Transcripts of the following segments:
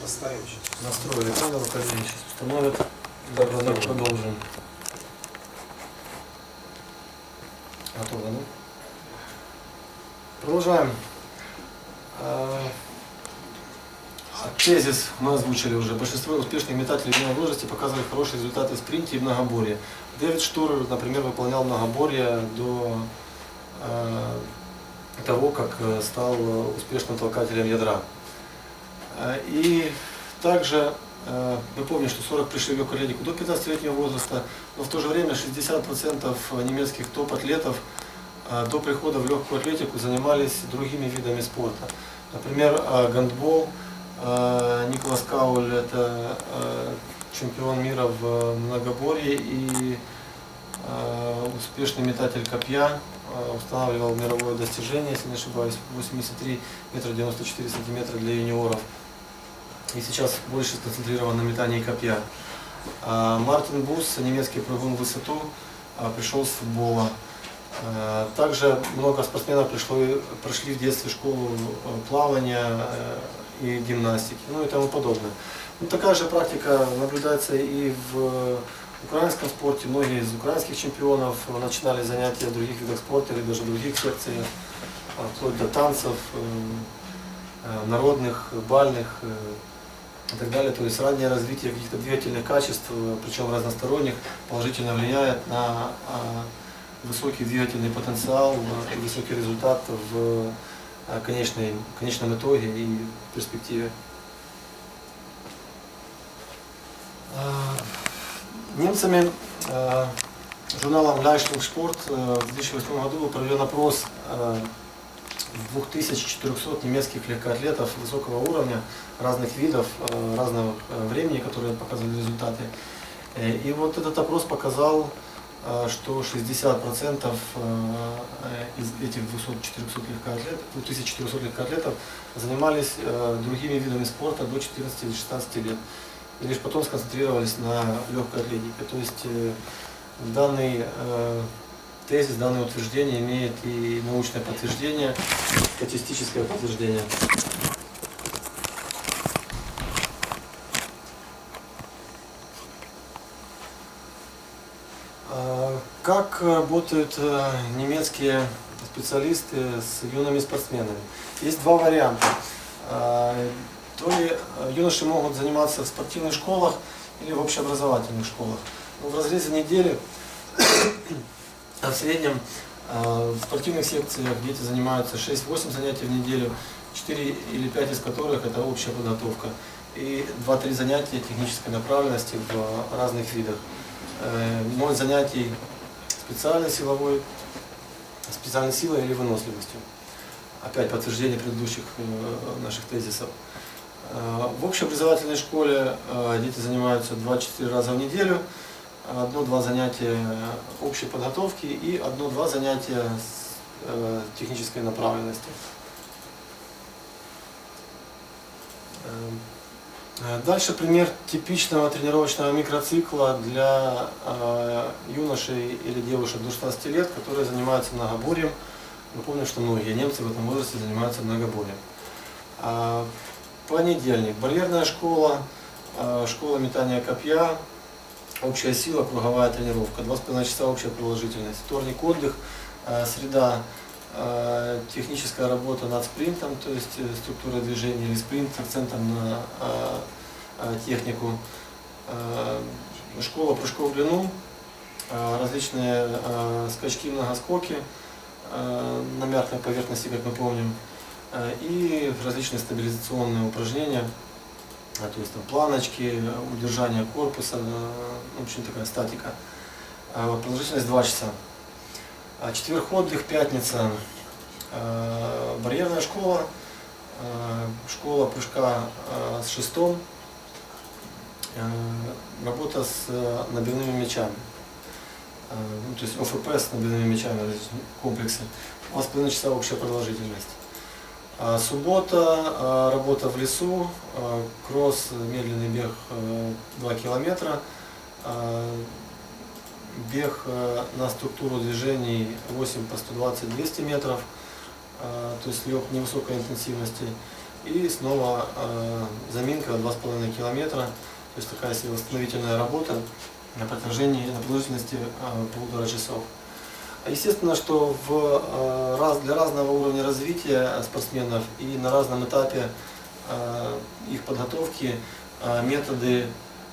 Поставим сейчас. Настроили камеру, коллеги сейчас установят. Тогда так продолжим. Готово, да? Продолжаем. А, Тезис мы озвучили уже. Большинство успешных метателей юном возрасте показывали хорошие результаты в спринте и многоборье. Дэвид Штурер, например, выполнял многоборье до э, того, как э, стал успешным толкателем ядра. Э, И также э, мы помним, что 40 пришли в легкую до 15-летнего возраста, но в то же время 60% немецких топ-атлетов э, до прихода в легкую атлетику занимались другими видами спорта. Например, гандбол. Николас Кауль – это чемпион мира в многоборье и успешный метатель копья, устанавливал мировое достижение, если не ошибаюсь, 83 метра 94 сантиметра для юниоров. И сейчас больше сконцентрирован на метании копья. А Мартин Бус, немецкий прыгун в высоту, а, пришел с футбола. А, Также много спортсменов пришло, прошли в детстве школу плавания и гимнастики, ну и тому подобное. Ну, такая же практика наблюдается и в украинском спорте. Многие из украинских чемпионов начинали занятия в других видах спорта или даже в других секциях, вплоть до танцев, э, э, народных, бальных э, и так далее. То есть раннее развитие каких-то двигательных качеств, э, причем разносторонних, положительно влияет на а, высокий двигательный потенциал и высокий результат в э, конечной, конечном итоге и перспективе. А, Немцами журналом Leistungssport э, в 2008 году был проведен опрос э, 2400 немецких легкоатлетов высокого уровня, разных видов, э, разного э, времени, которые показывали результаты. Э, И вот этот опрос показал, что 60% э, из этих 200-400 легкоатлетов, 2400 легкоатлетов занимались другими видами спорта до 14 или 16 лет. И лишь потом сконцентрировались на легкой атлетике. То есть данный тезис, данное утверждение имеет и научное подтверждение, статистическое подтверждение. А, Как работают э, немецкие специалисты с юными спортсменами? Есть два варианта. А, То ли э, юноши могут заниматься в спортивных школах или в общеобразовательных школах. Но в разрезе недели а в среднем э, в спортивных секциях дети занимаются 6-8 занятий в неделю, 4 или 5 из которых это общая подготовка. И 2-3 занятия технической направленности в разных видах. Э, Ноль занятий специальной силовой, специальной силой или выносливостью. Опять подтверждение предыдущих э, наших тезисов. Э, В общеобразовательной школе э, дети занимаются 2-4 раза в неделю, одно-два занятия общей подготовки и одно-два занятия с, э, технической направленности. Эм, э, Дальше пример типичного тренировочного микроцикла для э, юношей или девушек до 16 лет, которые занимаются многоборьем. Мы помним, что многие немцы в этом возрасте занимаются многоборьем. А, Понедельник. Барьерная школа, э, школа метания копья, общая сила, круговая тренировка, 2,5 часа общая продолжительность. Вторник отдых, э, среда э, техническая работа над спринтом, то есть э, структура движения или спринт с акцентом на технику. Школа прыжков в длину, различные скачки, многоскоки на мягкой поверхности, как мы помним, и различные стабилизационные упражнения, то есть там планочки, удержание корпуса, э, в общем такая статика. Э, Продолжительность 2 часа. А Четверг отдых, пятница, э, барьерная школа, э, школа прыжка э, с шестом, э, работа с э, набивными мячами. Э, ну, то есть ОФП с набивными мячами, комплексы. 2,5 часа общая продолжительность. А Суббота, э, работа в лесу, э, кросс, медленный бег э, 2 километра, э, бег э, на структуру движений 8 по 120-200 метров, то есть лег невысокой интенсивности. и снова заминка 2,5 километра, то есть такая восстановительная работа на протяжении, на продолжительности полутора часов. Естественно, что в, э, раз, для разного уровня развития спортсменов и на разном этапе э, их подготовки э, методы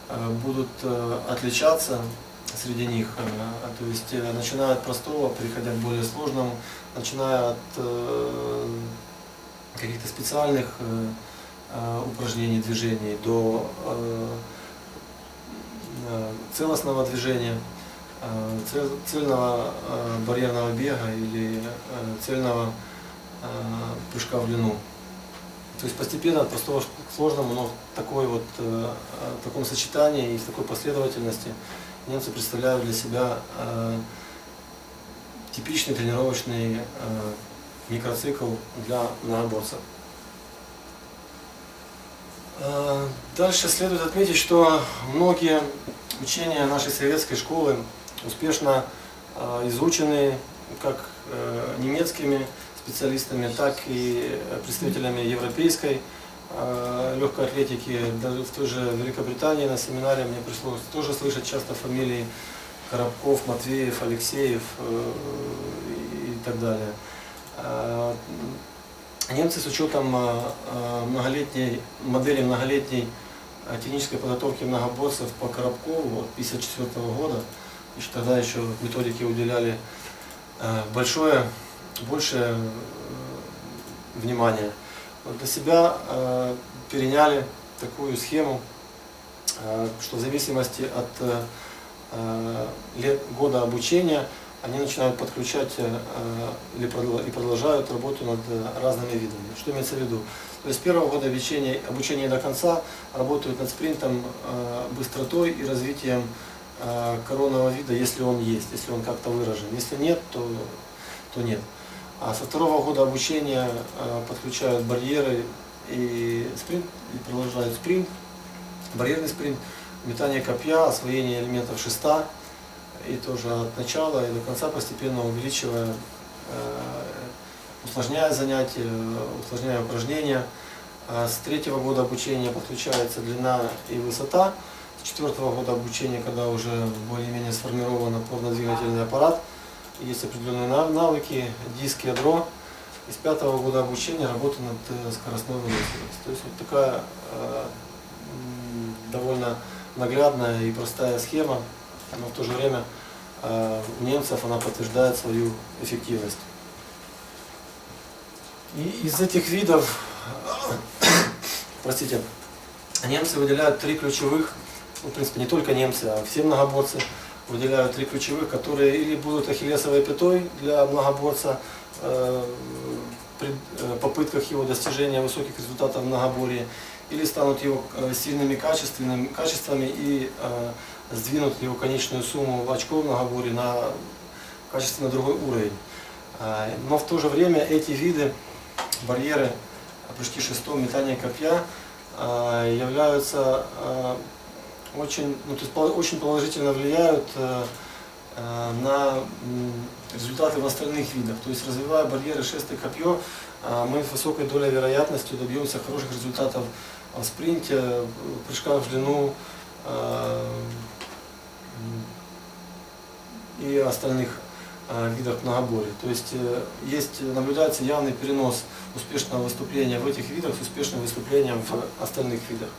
э, будут э, отличаться среди них. Э, То есть э, начиная от простого, переходя к более сложному, начиная от э, каких-то специальных э, э, упражнений, движений до э, э, целостного движения, э, цельного барьерного бега или цельного прыжка в длину. То есть постепенно от простого к сложному, но в такой вот, э, э, в таком сочетании и в такой последовательности немцы представляют для себя э, типичный тренировочный микроцикл для многоборцев. Э, Дальше следует отметить, что многие учения нашей советской школы успешно э, изучены как э, немецкими специалистами, так и представителями европейской э, легкой атлетики. Даже в той же Великобритании на семинаре мне пришлось тоже слышать часто фамилии Коробков, Матвеев, Алексеев э, и так далее. Э, Немцы с учетом э, э, многолетней, модели многолетней э, технической подготовки многоборцев по Коробкову от 1954 года, тогда еще методике уделяли э, большое, большее э, внимание, вот для себя э, переняли такую схему, что в зависимости от лет, года обучения они начинают подключать или и продолжают работу над разными видами. Что имеется в виду? То есть с первого года обучения, обучения до конца работают над спринтом, быстротой и развитием коронного вида, если он есть, если он как-то выражен. Если нет, то, то нет. А со второго года обучения э, подключают барьеры и спринт, и продолжают спринт, барьерный спринт, метание копья, освоение элементов шеста, и тоже от начала и до конца постепенно увеличивая, э, усложняя занятия, усложняя упражнения. А С третьего года обучения подключается длина и высота. Четвертого года обучения, когда уже более-менее сформирован опорно-двигательный аппарат, есть определенные нав- навыки, диск, ядро. И с пятого года обучения работа над э, скоростной выносливостью. То есть вот такая э, довольно наглядная и простая схема, но в то же время э, у немцев она подтверждает свою эффективность. И из этих видов, простите, немцы выделяют три ключевых, в принципе, не только немцы, а все многоборцы выделяют три ключевых, которые или будут ахиллесовой пятой для многоборца э, при э, попытках его достижения высоких результатов в многоборье, или станут его э, сильными качественными, качествами и э, сдвинут его конечную сумму очков в многоборье на качественно другой уровень. А, Но в то же время эти виды, барьеры, прыжки шестом, метание копья, а, являются очень, ну, то есть очень положительно влияют э, э, на результаты в остальных видах. То есть развивая барьеры шест и копье, а, мы с высокой долей вероятности добьемся хороших результатов в спринте, прыжках в длину и остальных видах многоборья. То есть э, есть, наблюдается явный перенос успешного выступления в этих видах с успешным выступлением в остальных видах.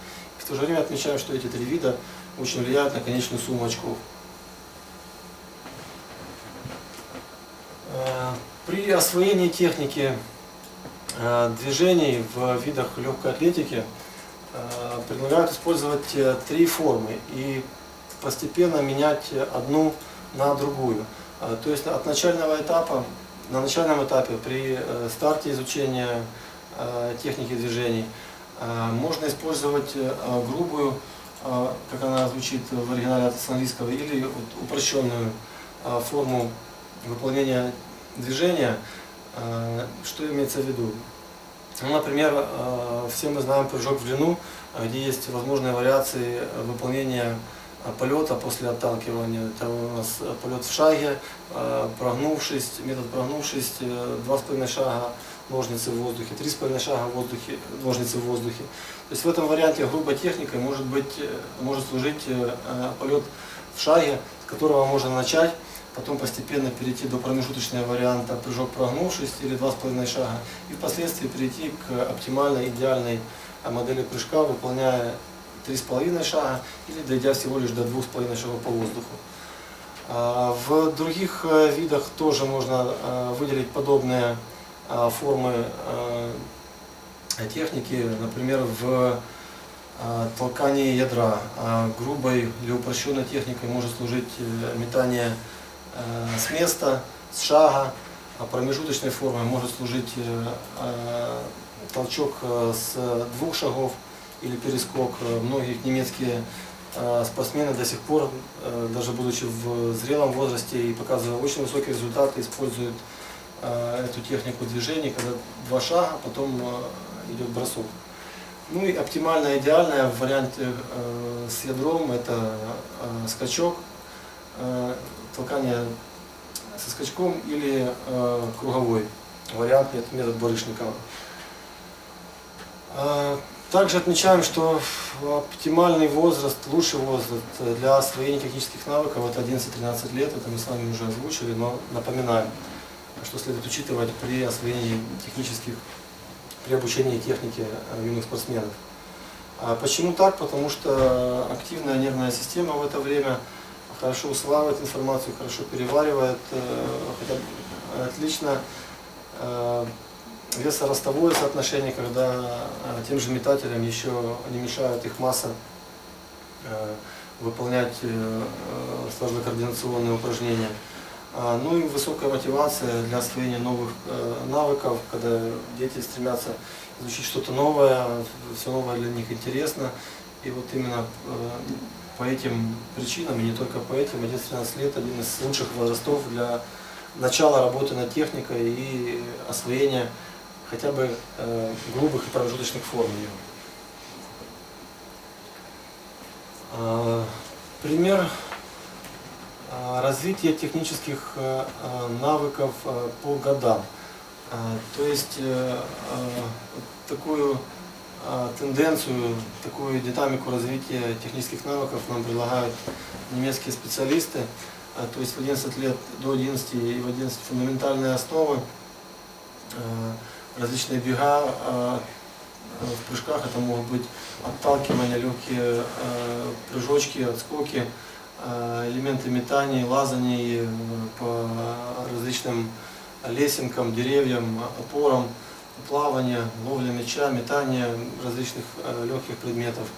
В то же время отмечаем, что эти три вида очень влияют на конечную сумму очков. Э, При освоении техники э, движений в видах легкой атлетики э, предлагают использовать три формы и постепенно менять одну на другую. То есть от начального этапа, на начальном этапе при старте изучения техники движений можно использовать э, грубую, э, как она звучит в оригинале от английского, или упрощенную э, форму выполнения движения. Э, Что имеется в виду? Ну, например, э, все мы знаем прыжок в длину, э, где есть возможные вариации э, выполнения э, полета после отталкивания. Это у нас э, полет в шаге, э, прогнувшись, метод прогнувшись, э, два с половиной шага, ножницы в воздухе, 3,5 шага в воздухе, ножницы в воздухе. То есть в этом варианте грубой техникой может, быть, э, может служить э, полет в шаге, с которого можно начать, потом постепенно перейти до промежуточного варианта прыжок прогнувшись или 2,5 шага, и впоследствии перейти к оптимальной, идеальной модели прыжка, выполняя 3,5 шага или дойдя всего лишь до 2,5 шагов по воздуху. А, в других э, видах тоже можно э, выделить подобные э, формы техники, например, в толкании ядра. А грубой или упрощенной техникой может служить метание с места, с шага, а промежуточной формой может служить толчок с двух шагов или перескок. Многих немецкие Э, спортсмены до сих пор, э, даже будучи в зрелом возрасте и показывая очень высокие результаты, используют э, эту технику движений, когда два шага, потом идет бросок. Ну и оптимально идеальная в варианте с ядром это скачок, толкание со скачком или круговой вариант, метод Барышникова. Также отмечаем, что оптимальный возраст, лучший возраст для освоения технических навыков это 11-13 лет, это мы с вами уже озвучили, но напоминаем, что следует учитывать при освоении технических, при обучении технике э, юных спортсменов. А почему так? Потому что активная нервная система в это время хорошо усваивает информацию, хорошо переваривает, э, хотя отлично э, весоростовое соотношение, когда тем же метателям еще не мешают их масса выполнять э, сложно-координационные упражнения. А, ну и высокая мотивация для освоения новых навыков, когда дети стремятся изучить что-то новое, все новое для них интересно. И вот именно по этим причинам, и не только по этим, 11-13 лет один из лучших возрастов для начала работы над техникой и освоения хотя бы э, грубых и промежуточных форм ее. Э, пример э, развития технических э, э навыков э, по годам. Э, то есть э, такую тенденцию, такую динамику развития технических навыков нам предлагают немецкие специалисты. То есть в 11 лет до 11 и в 11 фундаментальные основы. Различные бега, а, в прыжках это могут быть отталкивания, легкие а, прыжочки, отскоки, а, элементы метаний, лазаний по различным лесенкам, деревьям, опорам, плавание, ловля мяча, метание различных легких предметов.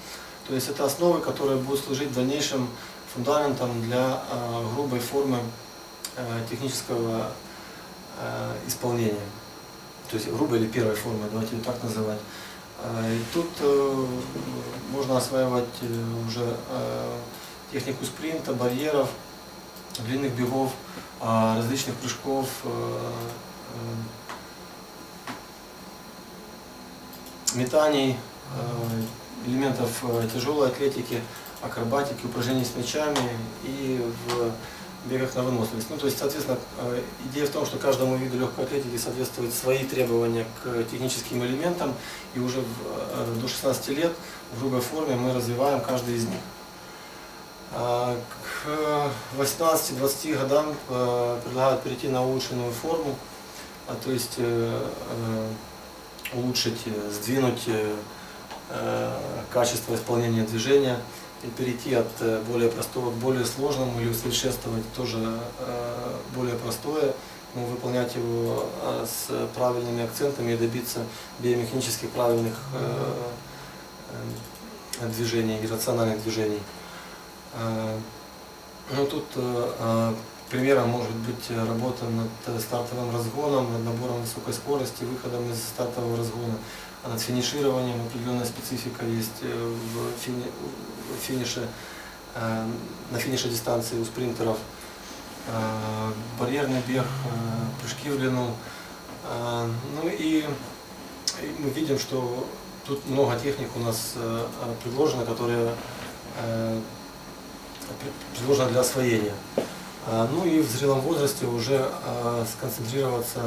То есть это основы, которые будут служить дальнейшим фундаментом для грубой формы технического исполнения то есть грубой или первой формы, давайте ее так называть. И тут э, можно осваивать э, уже э, технику спринта, барьеров, длинных бегов, а, различных прыжков, метаний, элементов тяжелой атлетики, акробатики, упражнений с мячами и в бегах на выносливость. Ну, то есть, соответственно, э, идея в том, что каждому виду легкой атлетики соответствуют свои требования к техническим элементам, и уже э, до 16 лет в грубой форме мы развиваем каждый из них. А, к 18-20 годам э, предлагают перейти на улучшенную форму, а, то есть улучшить, сдвинуть качество исполнения движения, и перейти от э, более простого к более сложному или усовершенствовать тоже э, более простое, но выполнять его э, с правильными акцентами и добиться биомеханически правильных движений и рациональных движений. Ну, тут примером может быть работа над стартовым разгоном, над набором высокой скорости, выходом из стартового разгона, а над финишированием определенная специфика есть в, фини, финише, э, на финише дистанции у спринтеров. Э, барьерный бег, э, прыжки в длину. Ну и мы видим, что тут много техник у нас предложено, которые предложено для освоения. А, Ну и в зрелом возрасте уже а, сконцентрироваться,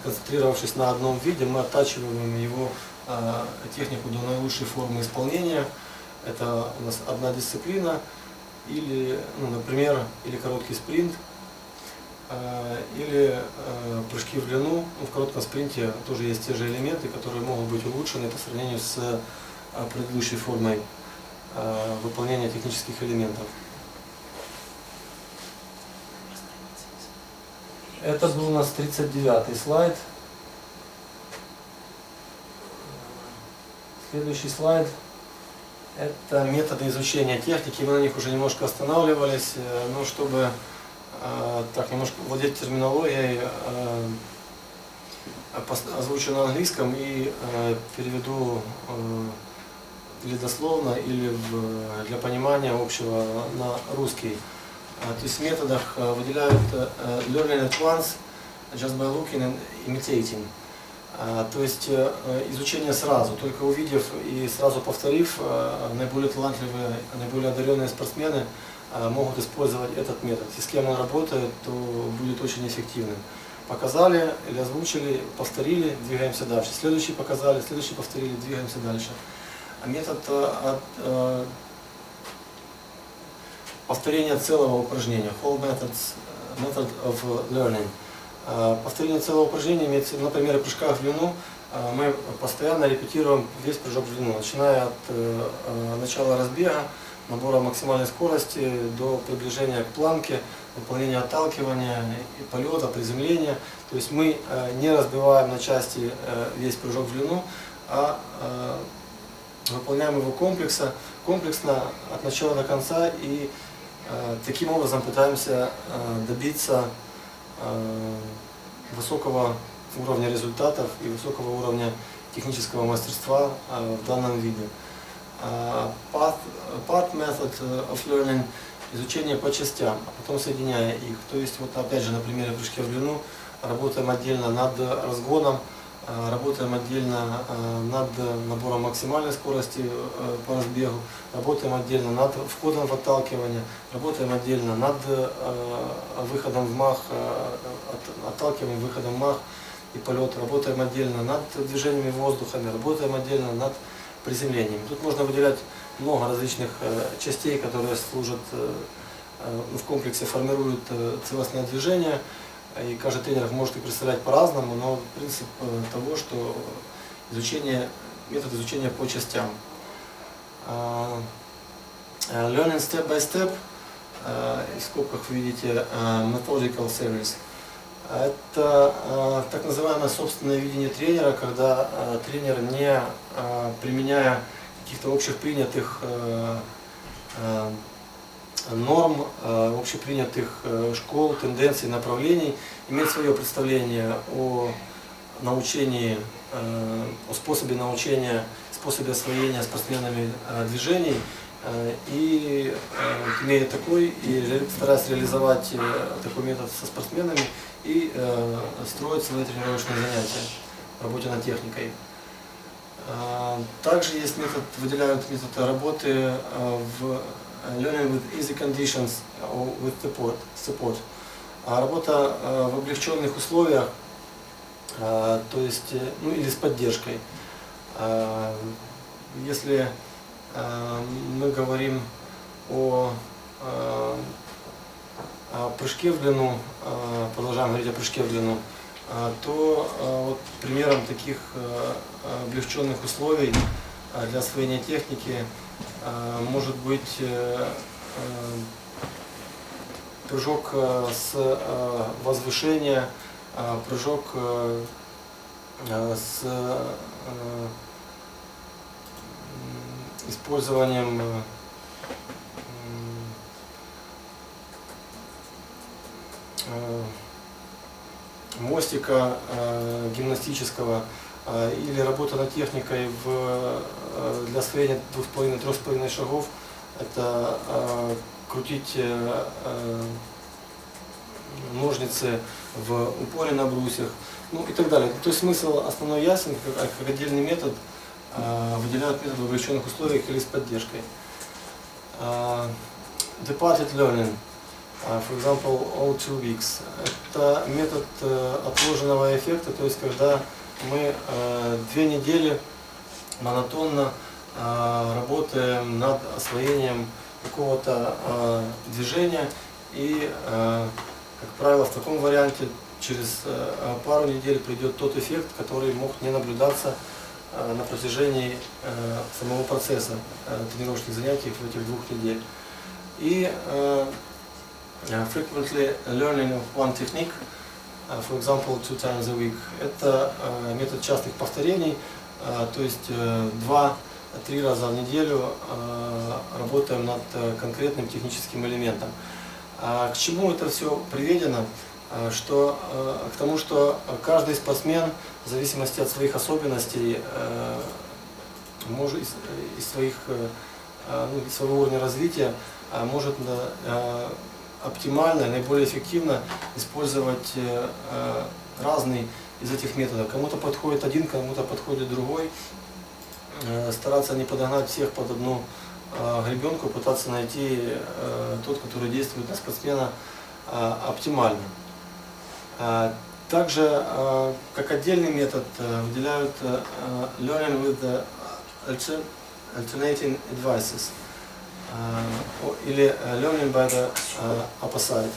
сконцентрировавшись на одном виде, мы оттачиваем его а, технику до наилучшей формы исполнения. Это у нас одна дисциплина, или, ну, например, или короткий спринт, или прыжки в длину. Ну, в коротком спринте тоже есть те же элементы, которые могут быть улучшены по сравнению с предыдущей формой выполнения технических элементов. Это был у нас 39 слайд. Следующий слайд. Это методы изучения техники. Мы на них уже немножко останавливались, э, но чтобы э, так немножко владеть терминологией, э, озвучу на английском и переведу или дословно, или для понимания общего на русский. А, То есть методах э, выделяют э, э, learning at once, just by looking and imitating. А, То есть э, э, изучение сразу, только увидев и сразу повторив, э, наиболее талантливые, наиболее одаренные спортсмены э, могут использовать этот метод. И с кем он работает, то будет очень эффективным. Показали или озвучили, повторили, двигаемся дальше. Следующий показали, следующий повторили, двигаемся дальше. А метод от, повторения целого упражнения, whole methods, э, method of learning. Э, Повторение целого упражнения имеется, в виду, на примере прыжка в длину, э, мы постоянно репетируем весь прыжок в длину, начиная от начала разбега, набора максимальной скорости до приближения к планке, выполнения отталкивания, и полета, приземления. То есть мы не разбиваем на части весь прыжок в длину, а выполняем его комплекса, комплексно от начала до конца и таким образом пытаемся э, добиться э, высокого уровня результатов и высокого уровня технического мастерства э, в данном виде. Path, path method of learning – изучение по частям, а потом соединяя их. То есть вот опять же на примере прыжки в длину работаем отдельно над разгоном, э, работаем отдельно над набором максимальной скорости по разбегу, работаем отдельно над входом в отталкивание, работаем отдельно над э, выходом в мах, э, от- отталкиванием, выходом в мах и полет, работаем отдельно над движениями воздухами, работаем отдельно над приземлением. Тут можно выделять много различных э, частей, которые служат э, в комплексе, формируют целостное движение. И каждый тренер может их представлять по-разному, но принцип э, того, что изучение, метод изучения по частям. А, э, Learning step by step, э, в скобках вы видите methodical series. Это так называемое собственное видение тренера, когда тренер, не применяя каких-то общепринятых э, э, норм, э, общепринятых э, школ, тенденций, направлений, имеет свое представление о научении, э, о способе научения, способе освоения спортсменами движений, и имея такой, и стараясь реализовать такой метод со спортсменами и строить свои тренировочные занятия в работе над техникой. Также есть метод, выделяют метод работы э, в learning with easy conditions or with support. support. А работа э, в облегченных условиях, э, то есть, э, ну или с поддержкой. Если э, мы говорим о, э, о прыжке в длину, э, продолжаем говорить о прыжке в длину, то вот примером таких облегченных условий для освоения техники может быть э, э, прыжок э, с возвышения, а, прыжок с использованием э, мостика э, гимнастического э, или работа над техникой в, э, для освоения 2,5-3,5 шагов. Это э, крутить э, э, ножницы в упоре на брусьях, ну и так далее. То есть смысл основной ясен, как, как отдельный метод э, выделяют метод в облегченных условиях или с поддержкой. Э, Departed learning. Uh, for example, all two weeks. Это метод э, отложенного эффекта, то есть когда мы э, две недели монотонно э, работаем над освоением какого-то движения и, как правило, в таком варианте через пару недель придет тот эффект, который мог не наблюдаться на протяжении самого процесса тренировочных занятий в этих двух недель. И frequently learning of one technique, uh, for example, two times a week, это э, метод частых повторений, то есть э, два-три раза в неделю работаем над э, конкретным техническим элементом. А к чему это все приведено? Что, к тому, что каждый спортсмен, в зависимости от своих особенностей, может из, своих, э, ну, своего уровня развития, может оптимально, наиболее эффективно использовать э, э, разный из этих методов. Кому-то подходит один, кому-то подходит другой. Э, Стараться не подогнать всех под одну гребенку, пытаться найти тот, который действует на спортсмена оптимально. Также, как отдельный метод, выделяют learning with the alter- alternating advices или э, learning by the э, opposite.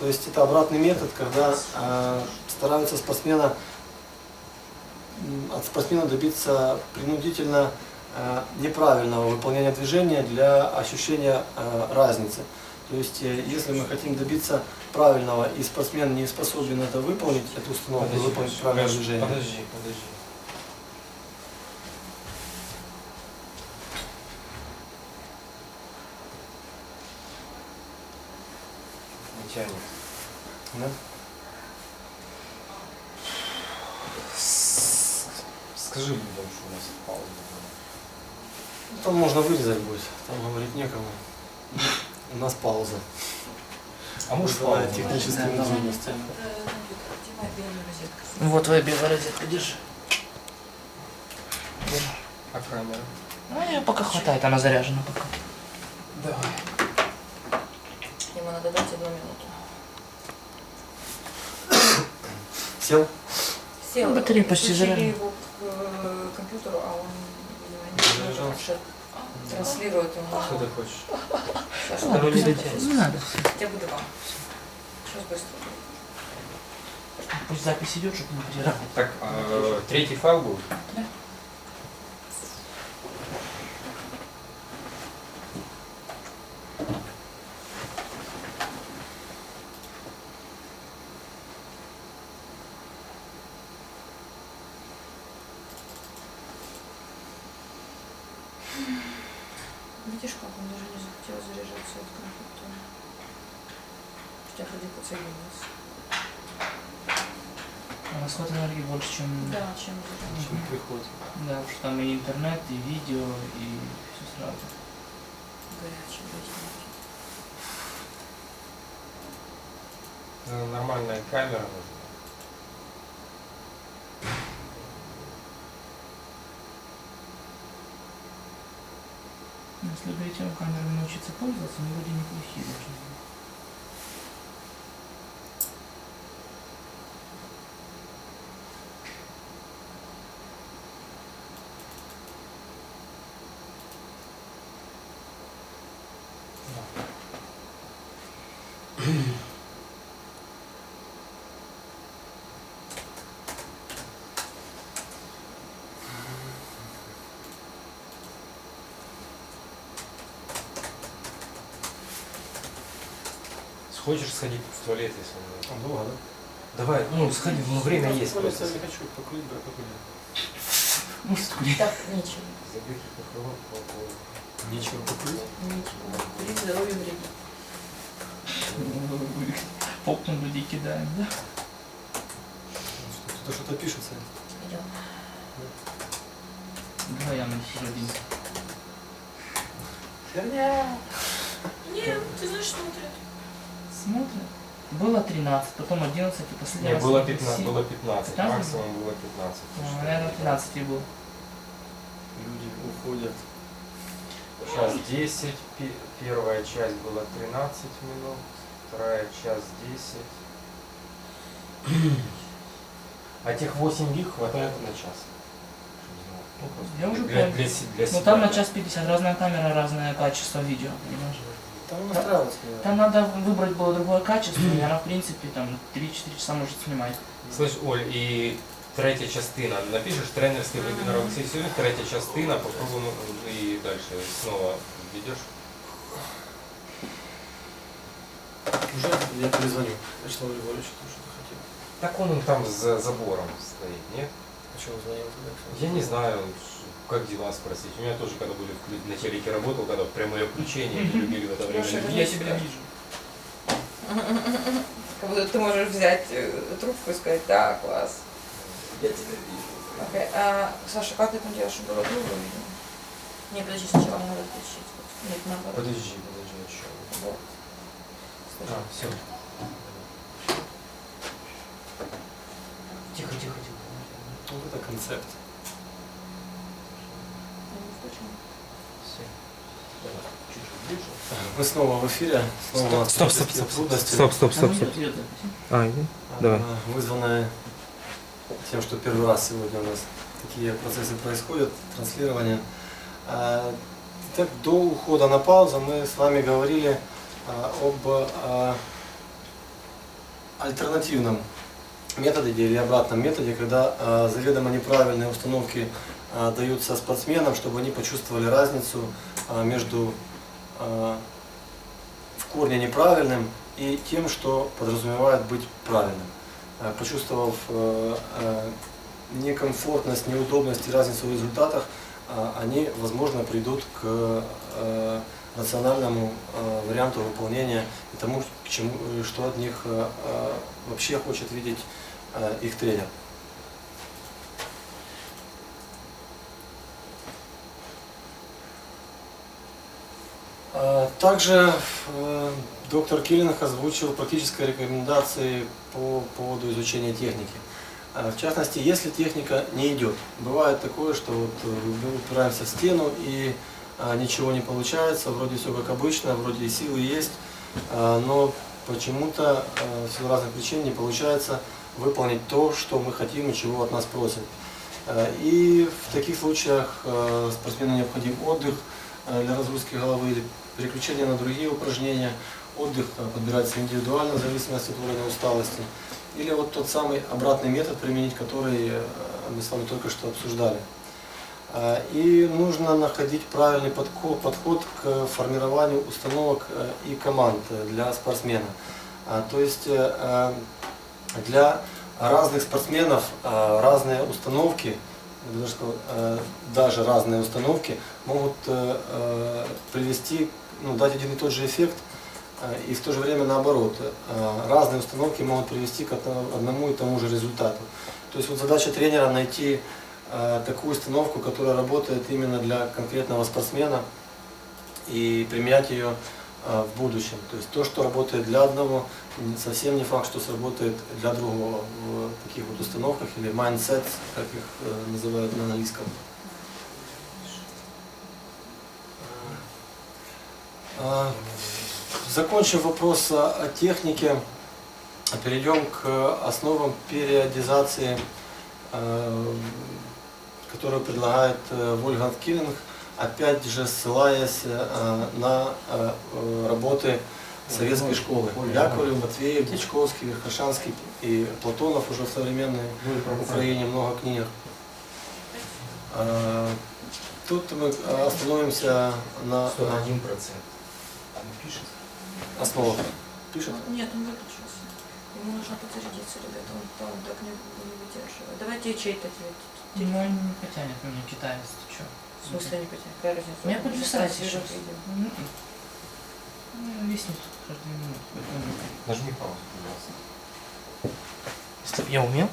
То есть это обратный метод, когда э, стараются спортсмена, от спортсмена добиться принудительно неправильного выполнения движения для ощущения разницы. То есть, если мы хотим добиться правильного, и спортсмен не способен это выполнить, эту установку, Подожди, выполнить правильное Маш, движение. Подожди, подожди. Не тянет. Да? Скажи людям, что у нас пауза. Там можно вырезать будет, там говорить некому. У нас пауза. А может паузу? технические Да, трудности. Э, розетка? Вот твоя белая розетка, держи. А камера? Ну, ее пока хватает, она заряжена пока. Давай. Ему надо дать одну минуту. Сел? Сел, Батарея почти заряжена. его к э, компьютеру, а он, Заряжался. может транслирует ему. Что ты хочешь? Ладно, Второй не надо. Я буду вам. Сейчас быстро. Пусть запись идет, чтобы не потерять. Так, а, третий файл будет? Видишь, как он даже не захотел заряжаться от компьютера. Хотя вроде подсоединился. Хватит энергии больше, чем... Да, чем. Чем приход? Да, потому что там и интернет, и видео, и все сразу. Горячий. Ну, Нормальная камера нужна. Ну, Если бы этим камерами научиться пользоваться, они вроде неплохие должны Хочешь сходить в туалет, если надо? Долго, да? Давай, ну сходи, ну время есть Я просто. не хочу покурить, да, покурить. Ну, что ли? Так, нечего. Забить микрофон по поводу. Нечего покурить. Нечего. Курить здоровье вредно. Попку на людей кидаем, да? Кто что-то пишется. Идем. Давай я на серединке. Нет, ты знаешь, смотрят. Смотрят. Было 13, потом 11, и последний Не, раз было 7. 15, было 15, 15? максимум было 15. Ну, наверное, 13 и был. Люди уходят. Сейчас 10, пе- первая часть была 13 минут. Вторая час 10. А тех 8 гиг хватает на час. Ну, Я уже для, понял. для, Ну себя. там на час 50, разная камера, разное качество видео, понимаешь? Там настраиваться. не надо. Там надо выбрать было другое качество, и она в принципе там 3-4 часа может снимать. Слышь, Оль, і третя частина. Напишеш тренерський вебінар Олексій Сюрюк, третя частина, попробуємо і далі снова введеш. Уже я перезвоню. Вячеслав Григорьевич, ты что-то хотел. Так он там за забором стоит, нет? А что он звонил тогда? Я не знаю, как дела спросить. У меня тоже, когда были на телеке работал, когда прямое включение, любили в это время. Я не вижу. Как будто ты можешь взять э, трубку и сказать, да, класс. Я тебя вижу. Окей. А, Саша, как ты там делаешь, чтобы было друга видно? Не, подожди, сначала надо включить. Нет, наоборот. Подожди, подожди, еще. Вот. А, все. Тихо, тихо, тихо. Вот это концепт. я не включила. Все. Давай, чуть-чуть ближе. Мы снова в эфире. Снова Стоп, стоп, стоп, стоп, стоп, стоп, стоп. запись. А. Давай. Вызванная тем, что первый раз сегодня у нас такие процессы происходят, транслирование. А, Так, до ухода на паузу мы с вами говорили а, об а, альтернативном методе или обратном методе, когда заведомо неправильные установки даются спортсменам, чтобы они почувствовали разницу а, между а, в корне неправильным и тем, что подразумевает быть правильным. Почувствовав э, э, некомфортность, неудобность и разницу в результатах, они, возможно, придут к рациональному э, варианту выполнения и тому, к чему, что от них вообще хочет видеть их тренер. А, Также э, доктор Киллинг озвучил практические рекомендации по поводу изучения техники. А, В частности, если техника не идет, бывает такое, что вот э, мы упираемся в стену и а, ничего не получается, вроде все как обычно, вроде и силы есть, а, но почему-то а, в силу разных причин не получается выполнить то, что мы хотим и чего от нас просят. А, И в таких случаях а, спортсмену необходим отдых для разгрузки головы переключение на другие упражнения. Отдых подбирается индивидуально в зависимости от уровня усталости. Или вот тот самый обратный метод применить, который э, мы с вами только что обсуждали. А, И нужно находить правильный подход, подход к формированию установок э, и команд для спортсмена. А, То есть э, для разных спортсменов разные установки, даже разные установки могут привести, ну, дать один и тот же эффект, э, и в то же время наоборот. Э, Разные установки могут привести к одно- одному и тому же результату. То есть вот задача тренера найти э, такую установку, которая работает именно для конкретного спортсмена и применять ее в будущем. То есть то, что работает для одного, совсем не факт, что сработает для другого в таких вот установках или mindsets, как их называют на английском. А, Закончим вопрос о технике, перейдем к основам периодизации, а, которую предлагает э, Вольган Киллинг, опять же ссылаясь э, на э, работы советской школы. Яковлев, Матвеев, Дичковский, Верхошанский и Платонов уже в современной Украине много книг. А, тут мы остановимся на... 41% пишет. А слово пишет? Нет, он выключился. Ему нужно подзарядиться, ребята, он, он так не, не выдерживает. Давайте чей-то телефон. Ну, не потянет меня, китаец, ты что? В смысле не потянет? Какая разница? У меня будет сейчас. Ну, ну, ну, виснет каждую минуту. Нажми паузу, пожалуйста. Если бы я умел?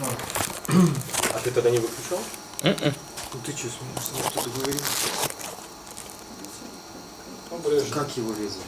А. а ты тогда не выключал? Mm -mm. Ну ты что, сможешь что-то говорить? Как его резать?